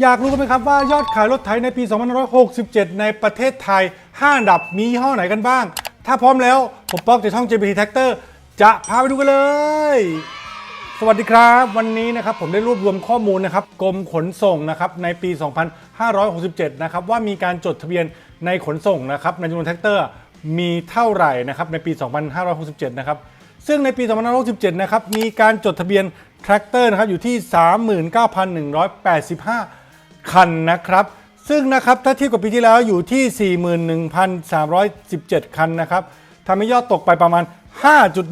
อยากรู้กันไหมครับว่ายอดขายรถไถในปี 2567 ในประเทศไทย 5 อันดับมียี่ห้อไหนกันบ้าง ถ้าพร้อมแล้ว ผมป๊อกจากช่อง JPT Tractor จะพาไปดูกันเลย สวัสดีครับ วันนี้นะครับผมได้รวบรวมข้อมูลนะครับกรมขนส่งนะครับในปี 2567 นะครับว่ามีการจดทะเบียนในขนส่งนะครับในจำนวนแท็กเตอร์มีเท่าไหร่นะครับในปี 2567 นะครับซึ่งในปี 2567 นะครับมีการจดทะเบียนแทรกเตอร์นะครับอยู่ที่ 39,185 คันนะครับ ซึ่งนะครับถ้าเทียบกับปีที่แล้วอยู่ที่ 41,317 คันนะครับทำให้ยอดตกไปประมาณ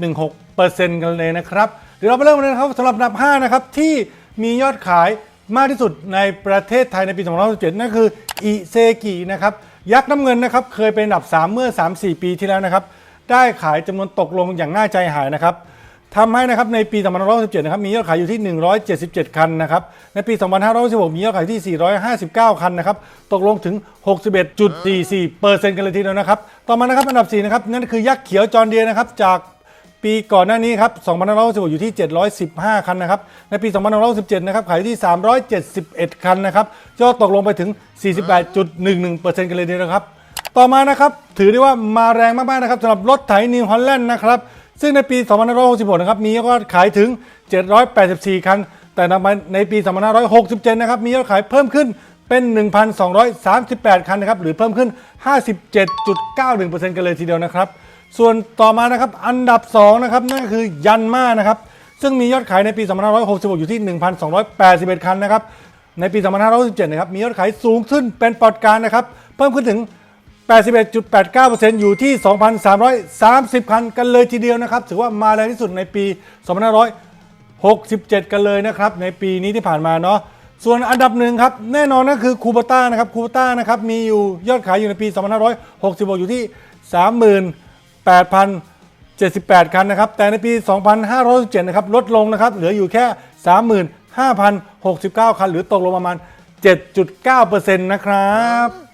5.16%กันเลยนะครับ เดี๋ยวเราไปเริ่มกันนะครับสำหรับอันดับ 5 นะครับ ที่มียอดขายมากที่สุดในประเทศไทยในปี2567นั่นคืออิเซกินะครับ ยักษ์น้ำเงินนะครับ เคยเป็นอันดับ 3 เมื่อ 3-4 ปีที่แล้วนะครับ ได้ขายจำนวนตกลงอย่างน่าใจหายนะครับ ทำให้นะครับในปี 2567นะครับมียอดขายอยู่ที่ 177 คันนะครับในปี 2516มียอดขายที่ 459 คันนะครับตกลงถึง 61.44%กันเลยทีเดียวนะครับต่อมานะครับอันดับ 4 นะครับนั่นคือยักษ์เขียวจอร์เดียนะครับจากปีก่อนหน้านี้ครับ2516อยู่ที่ 715 คันนะครับ ในปี 2517 นะครับ ขายที่ 371 คันนะครับยอดตกลงไปถึง 48.11%กันเลยทีเดียวครับ ต่อมานะครับ ถือได้ว่ามาแรงมากๆนะครับสำหรับรถไถนิวฮอลแลนด์นะครับ ซึ่งในปี 2566 นะครับ มียอดขายถึง 784 คัน แต่ในปี 2567 นะครับ มียอดขายเพิ่มขึ้นเป็น 1,238 คันนะครับ หรือเพิ่มขึ้น 57.91%กันเลยทีเดียวนะครับ ส่วนต่อมานะครับ อันดับ 2 นะครับ นั่นก็คือยันมานะครับ ซึ่งมียอดขายในปี 2566 อยู่ที่ 1,281 คันนะครับ ในปี 2567 นะครับ มียอดขายสูงขึ้นเป็นปอดการนะครับ เพิ่มขึ้นถึง 81.89%อยู่ที่ 2,330 คันกันเลยทีเดียวนะครับ ถือว่ามาแรงที่สุดในปี 2567 กันเลยนะครับ ในปีนี้ที่ผ่านมาเนาะ ส่วนอันดับหนึ่งครับ แน่นอนก็คือคูเปต้านะครับคูเปต้านะครับ มีอยู่ยอดขายอยู่ในปี 2566 อยู่ที่ 38,078 คันนะครับ แต่ในปี 2567นะครับ ลดลงนะครับ เหลืออยู่แค่ 35,069 คัน หรือตกลงประมาณ 7.9%นะครับ